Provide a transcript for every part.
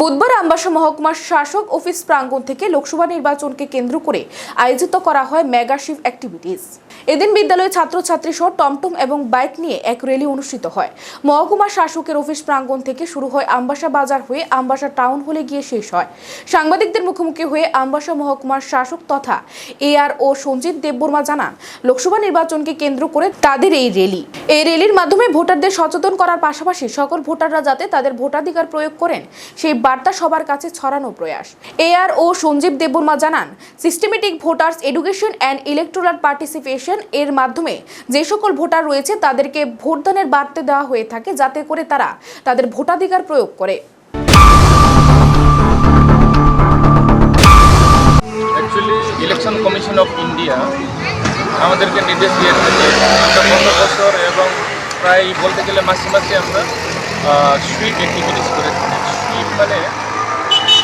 বুধবার আমবাসা মহকুমার শাসক অফিস প্রাঙ্গণ থেকে লোকসভা নির্বাচনকে কেন্দ্র করে আয়োজিত করা হয় মেগা শিফ অ্যাক্টিভিটিস। এদিন বিদ্যালয়ের ছাত্রছাত্রী সহ টমটম এবং বাইক নিয়ে এক র্যালি অনুষ্ঠিত হয়। মহকুমা শাসকের অফিস প্রাঙ্গণ থেকে শুরু হয় আমবাসা বাজার হয়ে আমবাসা টাউন হলে গিয়ে শেষ হয়। সাংবাদিকদের মুখোমুখি হয়ে আমবাসা মহকুমার শাসক তথা এআর ও সঞ্জিত দেববর্মা জানান, লোকসভা নির্বাচনকে কেন্দ্র করে তাদের এই র্যালি। এই র্যালির মাধ্যমে ভোটারদের সচেতন করার পাশাপাশি সকল ভোটাররা যাতে তাদের ভোটাধিকার প্রয়োগ করেন, সেই বার্তা সবার কাছে ছড়ানো প্রয়াস। এআর ও সঞ্জীব দেববর্মা জানান systematic voters education and electoral participation এর মাধ্যমে যে সকল ভোটার রয়েছে তাদেরকে ভোটদানের বার্তা দেওয়া হয়ে থাকে যাতে করে তারা তাদের ভোটাধিকার প্রয়োগ করে। ইলেকশন কমিশন অফ ইন্ডিয়া আমাদেরকে নির্দেশ দিয়ে থাকে আমরা পনেরো বছর এবং প্রায় বলতে গেলে মাসে মাসে আমরা সুইপ অ্যাক্টিভিটিস করে থাকি সুইপ মানে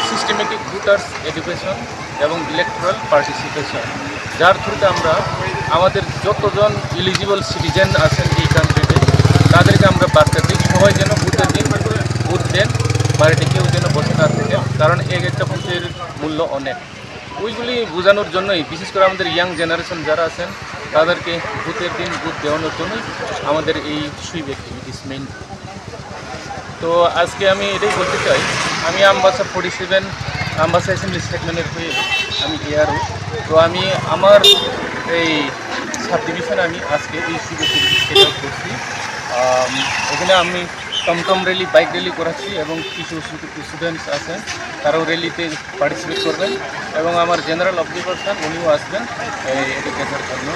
সিস্টেমেটিক ভোটার্স এডুকেশন এবং ইলেকট্রাল পার্টিসিপেশন যার থ্রুতে আমরা আমাদের যতজন এলিজিবল সিটিজেন আছেন এই কান্ট্রিতে তাদেরকে আমরা বার্তা দিই, সবাই যেন ভোটের দিন, ভোট দেন, বাড়িতে কেউ যেন বসে না থাকে, কারণ এক একটা ভোটের মূল্য অনেক। ওইগুলি বোঝানোর জন্যই, বিশেষ করে আমাদের ইয়াং জেনারেশন যারা আছেন, তাদেরকে ভূতের দিন ভূত দেওয়ানোর জন্যই আমাদের এই সুইপ অ্যাক্টিভিটিস মেইন তো আজকে আমি এটাই বলতে চাই আমি Ambassa forty seven Ambassa assembly সেগমেন্টের হয়ে আমি এআরও তো আমি আমার এই সাব ডিভিশনে আমি আজকে এই অ্যাক্টিভিটিস করছি। এখানে আমি টমটম র্যালি, বাইক র্যালি করাচ্ছি এবং কিছু স্টুডেন্টস আছেন, তারাও র্যালিতে পার্টিসিপেট করবেন এবং আমার জেনারেল স্যার, উনিও আসবেন, এই দেখার জন্য।